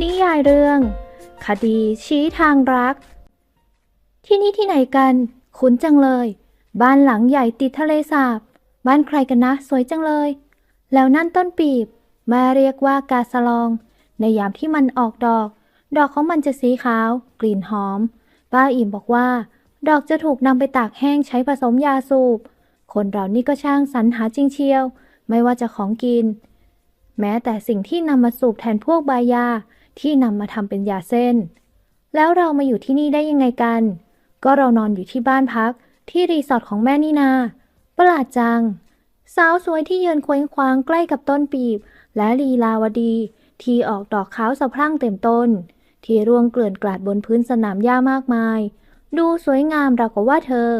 นิยายเรื่อง คดีชี้ทางรัก ที่นี่ที่ไหนกัน คุ้นจังเลย บ้านหลังใหญ่ติดทะเลสาบ บ้านใครกันนะ สวยจังเลย แล้วนั่นต้นปีบมาเรียกว่ากาสลอง ในยามที่มันออกดอก ดอกของมันจะสีขาว กลิ่นหอม ป้าอิ่มบอกว่า ดอกจะถูกนำไปตากแห้งใช้ผสมยาสูบ คนเรานี่ก็ช่างสรรหาจริงเชียว ไม่ว่าจะของกิน แม้แต่สิ่งที่นำมาสูบแทนพวกใบายาที่นำมาทำเป็นยาเส้น แล้วเรามาอยู่ที่นี่ได้ยังไงกัน ก็เรานอนอยู่ที่บ้านพักที่รีสอร์ทของแม่นี่นา ประหลาดจัง สาวสวยที่ยืนเคว้งคว้างใกล้กับต้นปีบ และลีลาวดี ที่ออกดอกขาวสะพรั่งเต็มต้น ที่ร่วงเกลื่อนกลาดบนพื้นสนามหญ้ามากมาย ดูสวยงามราวกับว่าเธอ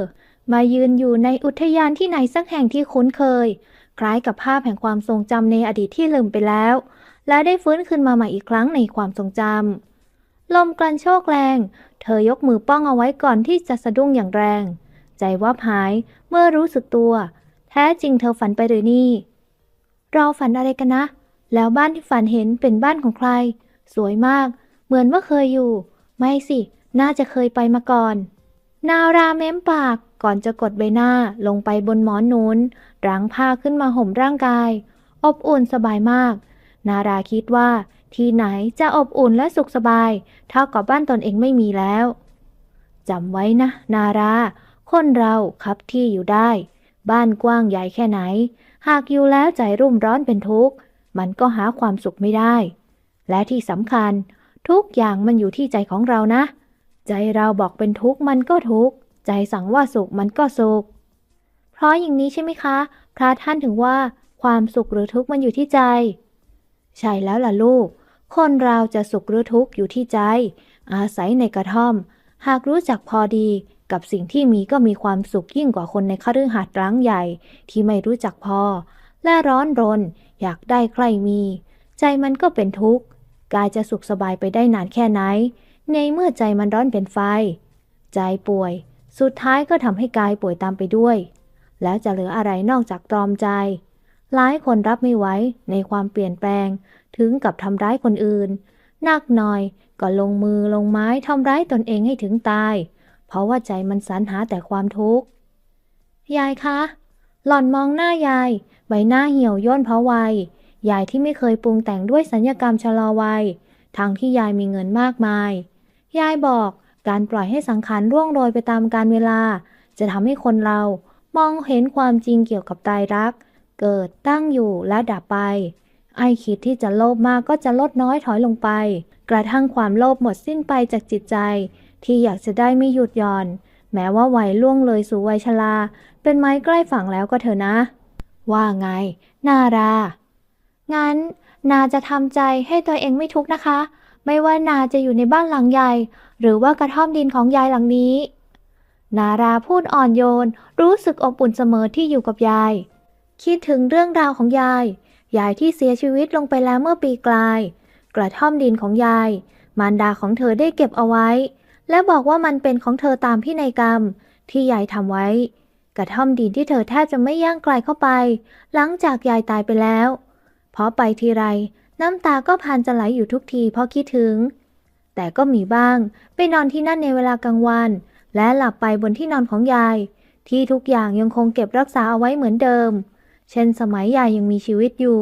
มายืนอยู่ในอุทยานที่ไหนสักแห่งที่คุ้นเคย คล้ายกับภาพแห่งความทรงจำในอดีตที่ลืมไปแล้ว และได้ฟื้นขึ้นมาใหม่อีกครั้งในความทรงจำลมกลั่นโชกแรง เธอยกมือป้องเอาไว้ก่อนที่จะสะดุ้งอย่างแรง ใจวับหายเมื่อรู้สึกตัว แท้จริงเธอฝันไปหรือนี่ เราฝันอะไรกันนะ แล้วบ้านที่ฝันเห็นเป็นบ้านของใคร สวยมาก เหมือนว่าเคยอยู่ ไม่สิ น่าจะเคยไปมาก่อน นาราเม้มปากก่อนจะกดใบหน้าลงไปบนหมอนนูนรังผ้าขึ้นมาห่มร่างกาย อบอุ่นสบายมาก นาราคิดว่า ที่ไหนจะอบอุ่นและสุขสบาย เท่ากับบ้านตนเองไม่มีแล้วจำไว้นะ นารา คนเราคับที่อยู่ได้ บ้านกว้างใหญ่แค่ไหน หากอยู่แล้วใจรุ่มร้อนเป็นทุกข์ มันก็หาความสุขไม่ได้ และที่สำคัญ ทุกอย่างมันอยู่ที่ใจของเรานะ ใจเราบอกเป็นทุกข์มันก็ทุกข์ ใจสั่งว่าสุขมันก็สุข เพราะอย่างนี้ใช่ไหมคะ พระท่านถึงว่าความสุขหรือทุกข์มันอยู่ที่ใจ ใช่แล้วล่ะลูก คนเราจะสุขหรือทุกข์อยู่ที่ใจ อาศัยในกระท่อม หากรู้จักพอดีกับสิ่งที่มีก็มีความสุขยิ่งกว่าคนในคฤหาสน์ร้างใหญ่ที่ไม่รู้จักพอ และร้อนรน อยากได้ใครมี ใจมันก็เป็นทุกข์ กายจะสุขสบายไปได้นานแค่ไหน ในเมื่อใจมันร้อนเป็นไฟ ใจป่วย สุดท้ายก็ทำให้กายป่วยตามไปด้วย แล้วจะเหลืออะไรนอกจากตรอมใจ หลายคนรับไม่ไหวในความเปลี่ยนแปลง ถึงกับทำร้ายคนอื่นนักหน่อยก็ลงมือลงไม้ทำร้ายตนเองให้ถึงตาย เพราะว่าใจมันสรรหาแต่ความทุกข์ ยายคะ หล่อนมองหน้ายาย ใบหน้าเหี่ยวย่นเพราะวัย ยายที่ไม่เคยปรุงแต่งด้วยสัญญกรรมชะลอวัย ทั้งที่ยายมีเงินมากมาย ยายบอกการปล่อยให้สังขารร่วงโรยไปตามกาลเวลา จะทำให้คนเรามองเห็นความจริงเกี่ยวกับตายรัก เกิดตั้งอยู่และดับไป ไอคิดที่จะโลภมากก็จะลดน้อยถอยลงไป กระทั่งความโลภหมดสิ้นไปจากจิตใจ ที่อยากจะได้ไม่หยุดหย่อน แม้ว่าวัยล่วงเลยสู่วัยชรา เป็นไม้ใกล้ฝั่งแล้วก็เถอะนะ ว่าไง นารา งั้น นาจะทำใจให้ตัวเองไม่ทุกข์นะคะ ไม่ว่านาจะอยู่ในบ้านหลังใหญ่ หรือว่ากระท่อมดินของยายหลังนี้ นาราพูดอ่อนโยน รู้สึกอบอุ่นเสมอที่อยู่กับยาย คิดถึงเรื่องราวของยาย ยายที่เสียชีวิตลงไปแล้วเมื่อปีกลาย กระท่อมดินของยาย มารดาของเธอได้เก็บเอาไว้ และบอกว่ามันเป็นของเธอตามพินัยกรรม ที่ยายทำไว้ กระท่อมดินที่เธอแทบจะไม่ย่างไกลเข้าไป หลังจากยายตายไปแล้ว เพราะไปทีไร น้ำตาก็พานจะไหลอยู่ทุกทีเพราะคิดถึง แต่ก็มีบ้าง ไปนอนที่นั่นในเวลากลางวัน และหลับไปบนที่นอนของยาย ที่ทุกอย่างยังคงเก็บรักษาเอาไว้เหมือนเดิม เช่นสมัยยายยังมีชีวิตอยู่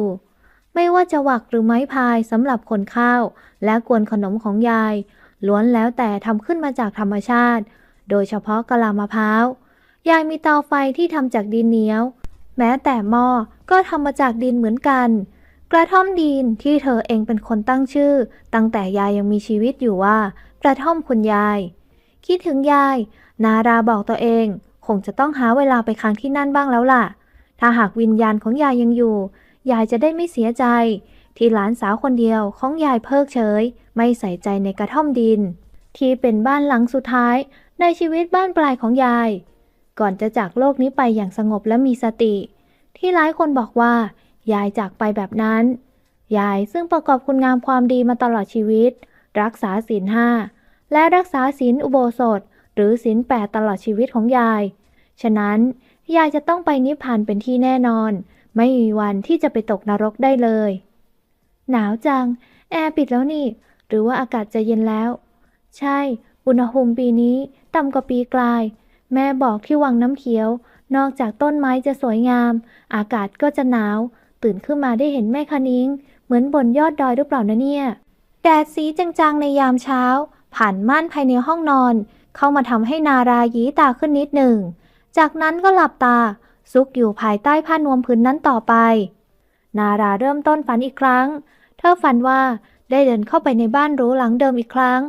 ไม่ว่าจะหวักหรือไม้พายสำหรับขนข้าว และกวนขนมของยาย ล้วนแล้วแต่ทำขึ้นมาจากธรรมชาติ โดยเฉพาะกะลามะพร้าวยายมีเตาไฟที่ทำจากดินเหนียว แม้แต่หม้อก็ทำมาจากดินเหมือนกัน กระท่อมดินที่เธอเองเป็นคนตั้งชื่อ ตั้งแต่ยายยังมีชีวิตอยู่ว่า กระท่อมคุณยาย คิดถึงยาย นาราบอกตัวเอง คงจะต้องหาเวลาไปค้างที่นั่นบ้างแล้วล่ะ ถ้าหากวิญญาณของยายยังอยู่ ยายจะได้ไม่เสียใจ ที่หลานสาวคนเดียวของยายเพิกเฉย ไม่ใส่ใจในกระท่อมดิน ที่เป็นบ้านหลังสุดท้าย ในชีวิตบ้านปลายของยาย ก่อนจะจากโลกนี้ไปอย่างสงบและมีสติ ที่หลายคนบอกว่า ยายจากไปแบบนั้น ยายซึ่งประกอบคุณงามความดีมาตลอดชีวิต รักษาศีลห้าและรักษาศีลอุโบสถ หรือศีลแปดตลอดชีวิตของยาย ฉะนั้นยายจะต้องไปนิพพานเป็นที่แน่นอน ไม่มีวันที่จะไปตกนรกได้เลย หนาวจัง แอร์ปิดแล้วนี่ หรือว่าอากาศจะเย็นแล้ว ใช่ อุณหภูมิปีนี้ต่ำกว่าปีกลาย แม่บอกที่วังน้ำเขียว นอกจากต้นไม้จะสวยงาม อากาศก็จะหนาว ตื่นขึ้นมาได้เห็นแม่คณิ้ง เหมือนบนยอดดอยหรือเปล่านะเนี่ย แดดสีจางๆในยามเช้า ผ่านม่านภายในห้องนอน เข้ามาทำให้นารายีตาขึ้นนิดหนึ่ง จากนั้นก็หลับตา ซุกอยู่ภายใต้ผ้านวมพื้นนั้นต่อไป นาราเริ่มต้นฝันอีกครั้ง เธอฝันว่าได้เดินเข้าไปในบ้านหรูหลังเดิมอีกครั้ง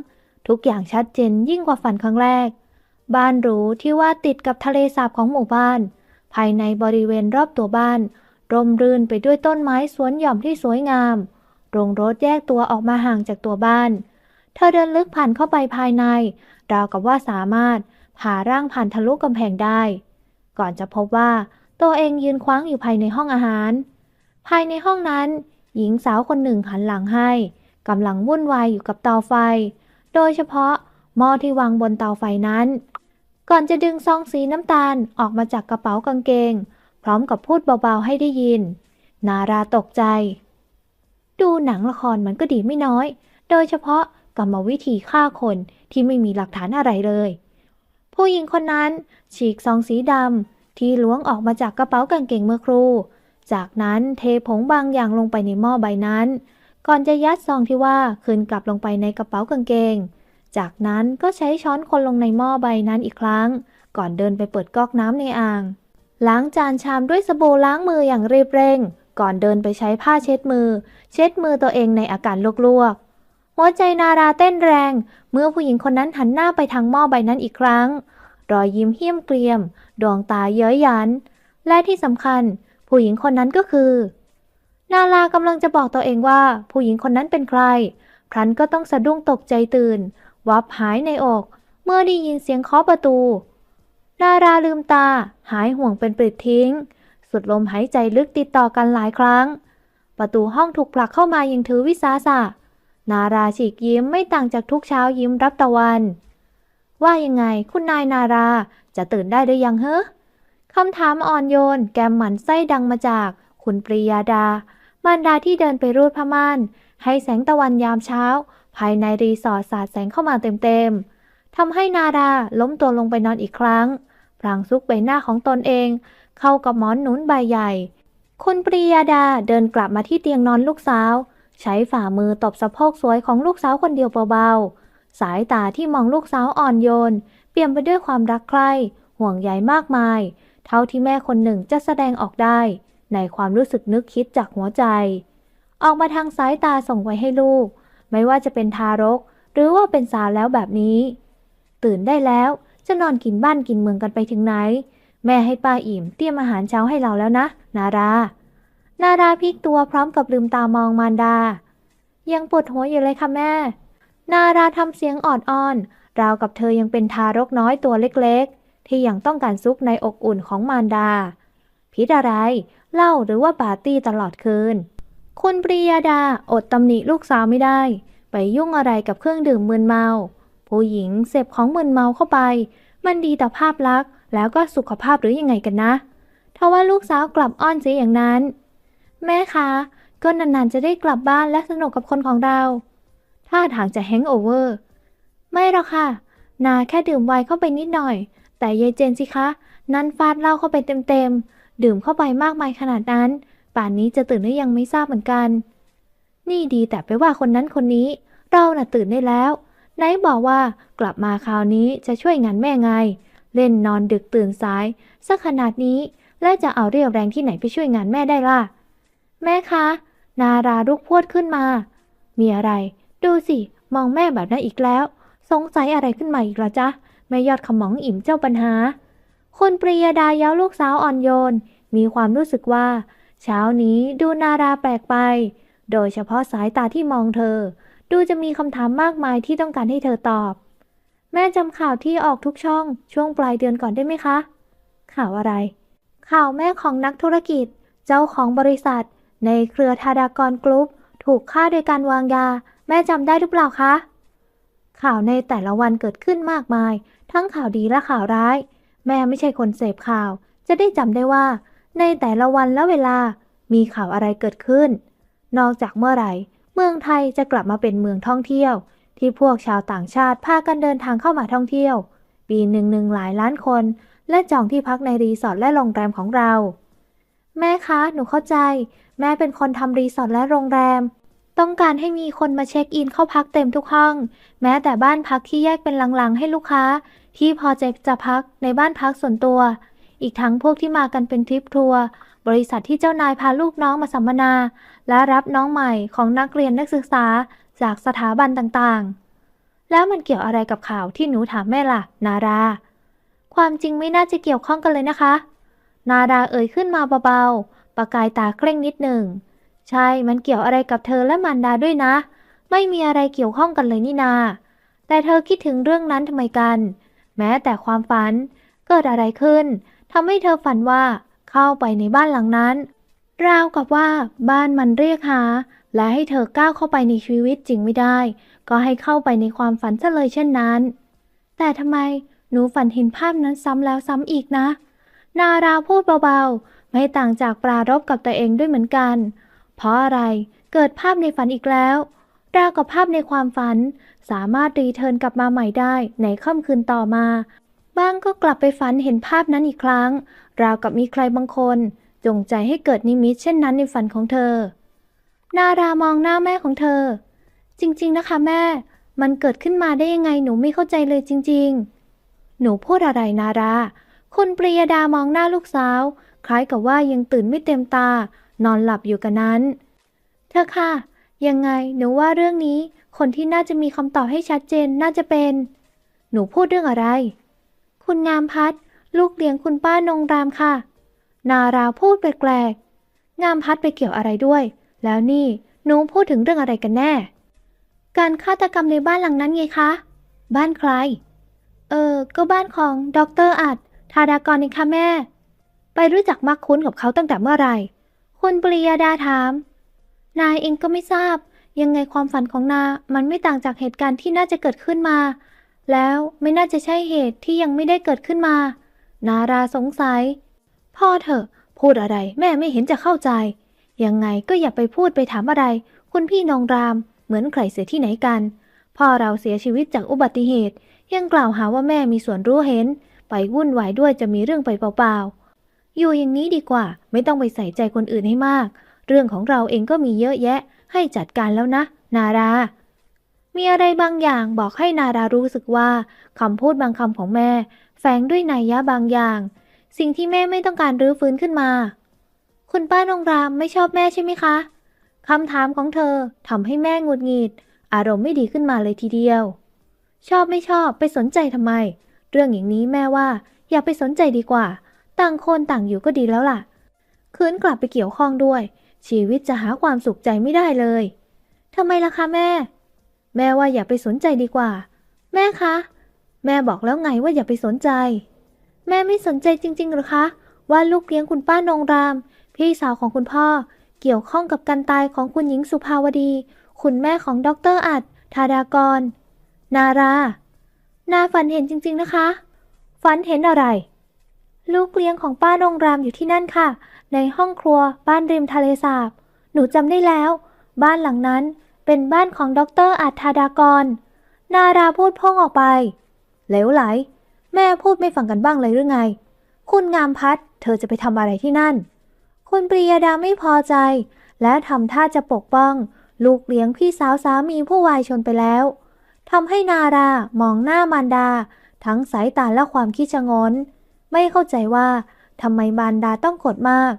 ทุกอย่างชัดเจนยิ่งกว่าฝันครั้งแรก บ้านหรูที่ว่าติดกับทะเลสาบของหมู่บ้าน ภายในบริเวณรอบตัวบ้าน ร่มรื่นไปด้วยต้นไม้สวนหย่อมที่สวยงาม โรงรถแยกตัวออกมาห่างจากตัวบ้าน เธอเดินลึกผ่านเข้าไปภายใน ราวกับว่าสามารถผ่าร่างผ่านทะลุกำแพงได้ ก่อนจะพบว่าตัวเองยืนคว้างอยู่ภายในห้องอาหาร ภายในห้องนั้น หญิงสาวคนหนึ่งหันหลังให้กำลังวุ่นวายอยู่กับเตาไฟ โดยเฉพาะหม้อที่วางบนเตาไฟนั้น ก่อนจะดึงซองสีน้ำตาลออกมาจากกระเป๋ากางเกง พร้อมกับพูดเบาๆให้ได้ยิน นาราตกใจ ดูหนังละครมันก็ดีไม่น้อย โดยเฉพาะกรรมวิธีฆ่าคนที่ไม่มีหลักฐานอะไรเลย ผู้หญิงคนนั้นฉีกซองสีดำที่ล้วงออกมาจากกระเป๋ากางเกงเมื่อครู่ จากนั้นเทผงบางอย่างลงไปในหม้อใบนั้น ก่อนจะยัดซองที่ว่าคืนกลับลงไปในกระเป๋ากางเกง จากนั้นก็ใช้ช้อนคนลงในหม้อใบนั้นอีกครั้ง ก่อนเดินไปเปิดก๊อกน้ำในอ่าง ล้างจานชามด้วยสบู่ล้างมืออย่างรีบเร่ง ก่อนเดินไปใช้ผ้าเช็ดมือ เช็ดมือตัวเองในอาการลวกๆ หัวใจนาราเต้นแรง เมื่อผู้หญิงคนนั้นหันหน้าไปทางหม้อใบนั้นอีกครั้ง รอยยิ้มเหี้ยมเกรียม ดวงตาเย้ยหยัน และที่สำคัญ ผู้หญิงคนนั้นก็คือ นารากำลังจะบอกตัวเองว่า ผู้หญิงคนนั้นเป็นใครพลันก็ต้องสะดุ้งตกใจตื่น วับหายในอก เมื่อได้ยินเสียงเคาะประตู นาราลืมตา หายห่วงเป็นปลิดทิ้ง สุดลมหายใจลึกติดต่อกันหลายครั้ง ประตูห้องถูกผลักเข้ามายังถือวิสาสะ นาราฉีกยิ้มไม่ต่างจากทุกเช้ายิ้มรับตะวัน ว่ายังไงคุณนายนาราจะตื่นได้หรือยังเฮ้คำถามอ่อนโยน แกมหมันไส้ดังมาจาก คุณปริยาดา มารดาที่เดินไปรูดผ้าม่านให้แสงตะวันยามเช้า ภายในรีสอร์ทสาดแสงเข้ามาเต็มๆทำให้นาราล้มตัวลงไปนอนอีกครั้ง พลางซุกใบหน้าของตนเอง เข้ากับหมอนหนุนใบใหญ่ คุณปริยาดาเดินกลับมาที่เตียงนอนลูกสาว ใช้ฝ่ามือตบสะโพกสวยของลูกสาวคนเดียวเบาๆ สายตาที่มองลูกสาวอ่อนโยน เปี่ยมไปด้วยความรักใคร่ห่วงใยมากมาย เท่าที่แม่คนหนึ่งจะแสดงออกได้ ในความรู้สึกนึกคิดจากหัวใจ ออกมาทางสายตาส่งไว้ให้ลูก ไม่ว่าจะเป็นทารก หรือว่าเป็นสาวแล้วแบบนี้ ตื่นได้แล้ว จะนอนกินบ้านกินเมืองกันไปถึงไหน แม่ให้ป้าอิ่มเตรียมอาหารเช้าให้เราแล้วนะ นารา นาราพลิกตัวพร้อมกับลืมตามองมารดา ยังปวดหัวอยู่เลยค่ะแม่ นาราทำเสียงอ่อนอ้อน ราวกับเธอยังเป็นทารกน้อยตัวเล็กๆ ที่ยังต้องการซุกในอกอุ่นของมารดา พิษอะไรเล้าหรือว่าปาร์ตี้ตลอดคืน คุณปริยาดาอดตำหนิลูกสาวไม่ได้ ไปยุ่งอะไรกับเครื่องดื่มมึนเมา ผู้หญิงเสพของมึนเมาเข้าไป มันดีต่อภาพลักษณ์ แล้วก็สุขภาพหรือยังไงกันนะทว่าลูกสาวกลับอ้อนเสียอย่างนั้น แม่คะ ก็นานๆจะได้กลับบ้านและสนุกกับคนของเราท่าทางจะแฮงโอเวอร์ ไม่หรอกค่ะ นาแค่ดื่มไวน์เข้าไปนิดหน่อย แต่ยายเจนสิคะ นั้นฟาดเหล้าเข้าไปเต็มๆ ดื่มเข้าไปมากมายขนาดนั้น ป่านนี้จะตื่นหรือยังไม่ทราบเหมือนกัน นี่ดีแต่ไปว่าคนนั้นคนนี้ เราน่ะตื่นได้แล้ว ไหนบอกว่ากลับมาคราวนี้จะช่วยงานแม่ไง เล่นนอนดึกตื่นสายสักขนาดนี้ และจะเอาเรี่ยวแรงที่ไหนไปช่วยงานแม่ได้ล่ะ แม่คะ นาราลุกพวดขึ้นมา มีอะไร ดูสิ มองแม่แบบนั้นอีกแล้ว สงสัยอะไรขึ้นมาอีกละจ๊ะแม่ยอดขมองอิ่มเจ้าปัญหาคุณปริยดาเย้าลูกสาวอ่อนโยน มีความรู้สึกว่า เช้านี้ดูนาราแปลกไป โดยเฉพาะสายตาที่มองเธอ ดูจะมีคำถามมากมายที่ต้องการให้เธอตอบ แม่จำข่าวที่ออกทุกช่องช่วงปลายเดือนก่อนได้ไหมคะ ข่าวอะไร ข่าวแม่ของนักธุรกิจ เจ้าของบริษัท ในเครือธาดากรกรุ๊ปถูกฆ่าโดยการวางยา แม่จำได้หรือเปล่าคะ ข่าวในแต่ละวันเกิดขึ้นมากมาย ทั้งข่าวดีและข่าวร้าย แม่ไม่ใช่คนเสพข่าว จะได้จำได้ว่า ในแต่ละวันและเวลามีข่าวอะไรเกิดขึ้น นอกจากเมื่อไหร่ มือเมืองไทยจะกลับมาเป็นเมืองท่องเที่ยว ที่พวกชาวต่างชาติพากันเดินทางเข้ามาท่องเที่ยว ปีหนึ่งหนึ่งหลายล้านคน และจองที่พักในรีสอร์ทและโรงแรมของเรา แม่คะหนูเข้าใจ แม่เป็นคนทำรีสอร์ทและโรงแรม ต้องการให้มีคนมาเช็คอินเข้าพักเต็มทุกห้อง แม้แต่บ้านพักที่แยกเป็นหลังๆ ให้ลูกค้า ที่พอใจจะพักในบ้านพักส่วนตัว อีกทั้งพวกที่มากันเป็นทริปทัวร์ บริษัทที่เจ้านายพาลูกน้องมาสัมมนา และรับน้องใหม่ของนักเรียนนักศึกษาจากสถาบันต่างๆ แล้วมันเกี่ยวอะไรกับข่าวที่หนูถามแม่ล่ะ นารา ความจริงไม่น่าจะเกี่ยวข้องกันเลยนะคะ นาดาเอ่ยขึ้นมาเบาๆ ประกายตาเคร่งนิดหนึ่ง ใช่ มันเกี่ยวอะไรกับเธอและมันดาด้วยนะ ไม่มีอะไรเกี่ยวข้องกันเลยนี่นา แต่เธอคิดถึงเรื่องนั้นทำไมกัน แม้แต่ความฝัน เกิดอะไรขึ้นทำให้เธอฝันว่า เข้าไปในบ้านหลังนั้น ราวกับว่าบ้านมันเรียกหา และให้เธอก้าวเข้าไปในชีวิตจริงไม่ได้ ก็ให้เข้าไปในความฝันซะเลยเช่นนั้น แต่ทำไมหนูฝันเห็นภาพนั้นซ้ำแล้วซ้ำอีกนะ นาราพูดเบาๆ ไม่ต่างจากปรารบกับตัวเองด้วยเหมือนกัน เพราะอะไรเกิดภาพในฝันอีกแล้วราวกับภาพในความฝัน สามารถรีเทิร์นกลับมาใหม่ได้ในค่ำคืนต่อมา บ้างก็กลับไปฝันเห็นภาพนั้นอีกครั้ง ราวกับมีใครบางคน จงใจให้เกิดนิมิตเช่นนั้นในฝันของเธอ นารามองหน้าแม่ของเธอ จริง ๆ นะคะแม่ มันเกิดขึ้นมาได้ยังไงหนูไม่เข้าใจเลยจริง ๆ หนูพูดอะไรนารา คุณปริยดามองหน้าลูกสาว คล้ายกับว่ายังตื่นไม่เต็มตา นอนหลับอยู่กันนั้น เธอค่ะ ยังไงหนูว่าเรื่องนี้ คนที่น่าจะมีคำตอบให้ชัดเจนน่าจะเป็น หนูพูดเรื่องอะไร คุณงามพัด ลูกเลี้ยงคุณป้านงรามค่ะ นาราพูดแปลกๆ งามพัดไปเกี่ยวอะไรด้วย แล้วนี่หนูพูดถึงเรื่องอะไรกันแน่ การฆาตกรรมในบ้านหลังนั้นไงคะ บ้านใคร เออ ก็บ้านของดอกเตอรอัดธาดากรนี่ค่ะแม่ ไปรู้จักมักคุ้นกับเขาตั้งแต่เมื่อไหร่ คุณปริยาดาถาม นายเองก็ไม่ทราบ ยังไงความฝันของนา มันไม่ต่างจากเหตุการณ์ที่น่าจะเกิดขึ้นมา แล้วไม่น่าจะใช่เหตุที่ยังไม่ได้เกิดขึ้นมา นาราสงสัย พ่อเถอะ พูดอะไรแม่ไม่เห็นจะเข้าใจ ยังไงก็อย่าไปพูดไปถามอะไร คุณพี่นองรามเหมือนใครเสียที่ไหนกัน พ่อเราเสียชีวิตจากอุบัติเหตุ ยังกล่าวหาว่าแม่มีส่วนรู้เห็น ไปวุ่นวายด้วยจะมีเรื่องไปเปล่าๆ อยู่อย่างนี้ดีกว่า ไม่ต้องไปใส่ใจคนอื่นให้มาก เรื่องของเราเองก็มีเยอะแยะ ให้จัดการแล้วนะ นารามีอะไรบางอย่างบอกให้นารารู้สึกว่าคำพูดบางคำของแม่ แฝงด้วยนัยยะบางอย่าง สิ่งที่แม่ไม่ต้องการรื้อฟื้นขึ้นมา คุณป้านงรามไม่ชอบแม่ใช่ไหมคะคำถามของเธอทำให้แม่งุดหงิด อารมณ์ไม่ดีขึ้นมาเลยทีเดียว ชอบไม่ชอบไปสนใจทำไม เรื่องอย่างนี้แม่ว่า อย่าไปสนใจดีกว่า ต่างคนต่างอยู่ก็ดีแล้วล่ะ คืนกลับไปเกี่ยวข้องด้วย ชีวิตจะหาความสุขใจไม่ได้เลยทำไมล่ะคะแม่ แม่ว่าอย่าไปสนใจดีกว่า แม่คะ แม่บอกแล้วไงว่าอย่าไปสนใจ แม่ไม่สนใจจริงๆหรือคะ ว่าลูกเลี้ยงคุณป้านงราม พี่สาวของคุณพ่อ เกี่ยวข้องกับการตายของคุณหญิงสุภาวดี คุณแม่ของด็อกเตอร์อัดธาดากร นารา นาฝันเห็นจริงๆนะคะ ฝันเห็นอะไร ลูกเลี้ยงของป้านงรามอยู่ที่นั่นค่ะ ในห้องครัวบ้านริมทะเลสาบ หนูจำได้แล้ว บ้านหลังนั้นเป็นบ้านของด็อกเตอร์อัดธาดากร นาราพูดพ่องออกไป เหลวไหล แม่พูดไม่ฟังกันบ้างเลยหรือไง คุณงามพัดเธอจะไปทำอะไรที่นั่น คุณปริยดาไม่พอใจ และทำท่าจะปกป้อง ลูกเลี้ยงพี่สาวสามีผู้วายชนไปแล้วทำให้นารามองหน้ามารดา ทั้งสายตาและความคิดชะงน ไม่เข้าใจว่าทำไมมารดาต้องกดมาก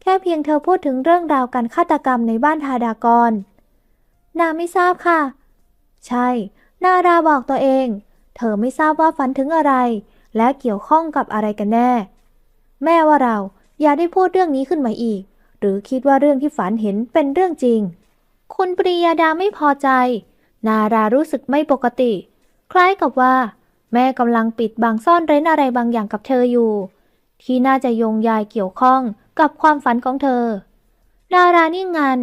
แค่เพียงเธอพูดถึงเรื่องราวการฆาตกรรมในบ้านทาดากร นาไม่ทราบค่ะ ใช่ นาราบอกตัวเอง เธอไม่ทราบว่าฝันถึงอะไร และเกี่ยวข้องกับอะไรกันแน่ แม่ว่าเราอย่าได้พูดเรื่องนี้ขึ้นมาอีก หรือคิดว่าเรื่องที่ฝันเห็นเป็นเรื่องจริง คุณปริยาดาไม่พอใจ นารารู้สึกไม่ปกติ คล้ายกับว่า แม่กำลังปิดบังซ่อนเร้นอะไรบางอย่างกับเธออยู่ ที่น่าจะโยงใยเกี่ยวข้องกับความฝันของเธอ นารานิ่งงัน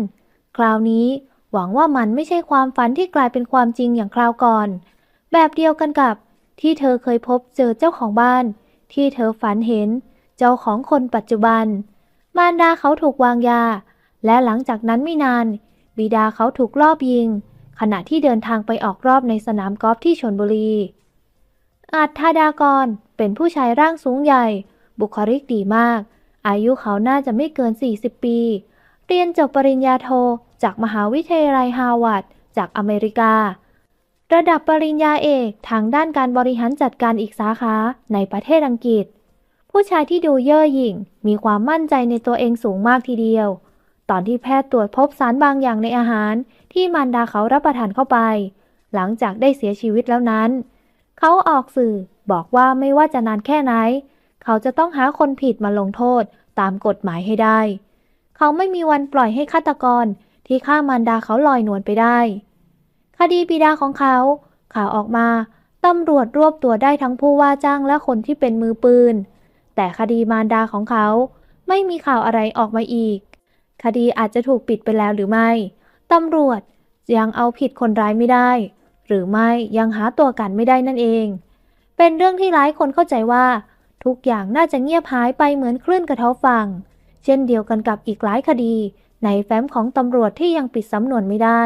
คราวนี้หวังว่ามันไม่ใช่ความฝันที่กลายเป็นความจริงอย่างคราวก่อน แบบเดียวกันกับที่เธอเคยพบเจอเจ้าของบ้าน ที่เธอฝันเห็นเจ้าของคนปัจจุบัน มารดาเขาถูกวางยา และหลังจากนั้นไม่นาน บิดาเขาถูกลอบยิง ขณะที่เดินทางไปออกรอบในสนามกอล์ฟที่ชนบุรี อาจธาดากรเป็นผู้ชายร่างสูงใหญ่ บุคลิกดีมาก อายุเขาน่าจะไม่เกิน 40 ปี เรียนจบปริญญาโทจากมหาวิทยาลัยฮาร์วาร์ดจากอเมริกา ระดับปริญญาเอกทางด้านการบริหารจัดการอีกสาขาในประเทศอังกฤษ ผู้ชายที่ดูเย่อหยิ่ง มีความมั่นใจในตัวเองสูงมากทีเดียว ตอนที่แพทย์ตรวจพบสารบางอย่างในอาหารที่มารดาเขารับประทานเข้าไป หลังจากได้เสียชีวิตแล้วนั้น เขาออกสื่อบอกว่าไม่ว่าจะนานแค่ไหน เขาจะต้องหาคนผิดมาลงโทษตามกฎหมายให้ได้ เขาไม่มีวันปล่อยให้ฆาตกรที่ฆ่ามารดาเขาลอยนวลไปได้ คดีบิดาของเขา ข่าวออกมาตำรวจรวบตัวได้ทั้งผู้ว่าจ้างและคนที่เป็นมือปืน แต่คดีมารดาของเขา ไม่มีข่าวอะไรออกมาอีก คดีอาจจะถูกปิดไปแล้วหรือไม่ตำรวจยังเอาผิดคนร้ายไม่ได้ หรือไม่ยังหาตัวกันไม่ได้นั่นเอง เป็นเรื่องที่หลายคนเข้าใจว่า ทุกอย่างน่าจะเงียบหายไปเหมือนคลื่นกระเทาฝั่งเช่นเดียวกันกับอีกหลายคดี ในแฟ้มของตำรวจที่ยังปิดสำนวนไม่ได้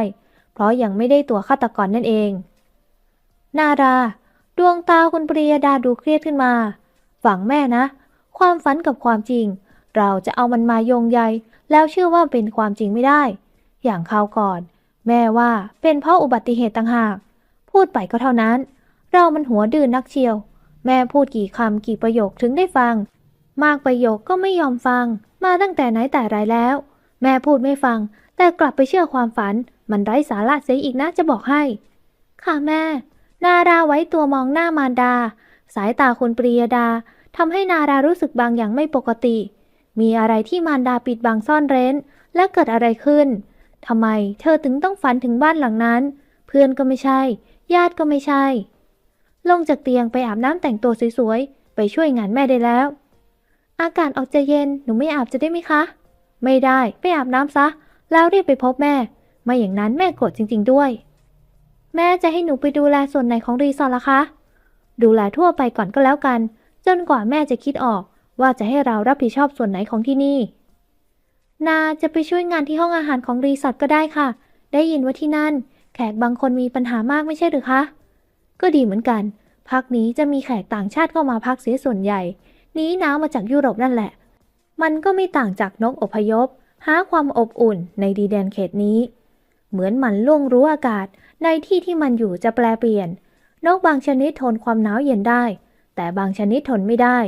เพราะยังไม่ได้ตัวฆาตกรนั่นเอง นารา ดวงตาคุณปริยดาดูเครียดขึ้นมา ฝังแม่นะ ความฝันกับความจริง เราจะเอามันมาโยงใย แล้วเชื่อว่าเป็นความจริงไม่ได้ อย่างคราวก่อน แม่ว่าเป็นเพราะอุบัติเหตุต่างหาก พูดไปก็เท่านั้น เรามันหัวดื้อนนักเชียว แม่พูดกี่คำกี่ประโยคถึงได้ฟัง มากประโยคก็ไม่ยอมฟัง มาตั้งแต่ไหนแต่ไรแล้ว แม่พูดไม่ฟัง แต่กลับไปเชื่อความฝัน มันไร้สาระเสียอีกนะจะบอกให้ ค่ะแม่ นาราไว้ตัวมองหน้ามารดา สายตาคุณปริยดาทำให้นารารู้สึกบางอย่างไม่ปกติ มีอะไรที่มารดาปิดบังซ่อนเร้น และเกิดอะไรขึ้นทำไมเธอถึงต้องฝันถึงบ้านหลังนั้น เพื่อนก็ไม่ใช่ ญาติก็ไม่ใช่ ลงจากเตียงไปอาบน้ำแต่งตัวสวยๆ ไปช่วยงานแม่ได้แล้ว อากาศออกจะเย็นหนูไม่อาบจะได้ไหมคะ ไม่ได้ไปอาบน้ำซะ แล้วรีบไปพบแม่ ไม่อย่างนั้นแม่โกรธจริง ๆ ด้วย แม่จะให้หนูไปดูแลส่วนไหนของรีสอร์ทล่ะคะ ดูแลทั่วไปก่อนก็แล้วกัน จนกว่าแม่จะคิดออก ว่าจะให้เรารับผิดชอบส่วนไหนของที่นี่ นาจะไปช่วยงานที่ห้องอาหารของรีสอร์ทก็ได้ค่ะ ได้ยินว่าที่นั่น แขกบางคนมีปัญหามากไม่ใช่หรือคะ ก็ดีเหมือนกัน พักนี้จะมีแขกต่างชาติเข้ามาพักเสียส่วนใหญ่นี้หนาวมาจากยุโรปนั่นแหละ มันก็ไม่ต่างจากนกอพยพ หาความอบอุ่นในดีแดนเขตนี้ เหมือนมันล่วงรู้อากาศ ในที่ที่มันอยู่จะแปลเปลี่ยน นกบางชนิดทนความหนาวเย็นได้ แต่บางชนิดทนไม่ได้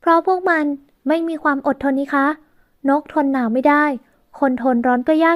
เพราะพวกมันไม่มีความอดทนนี่คะ นกทนหนาวไม่ได้ คนทนร้อนก็ยาก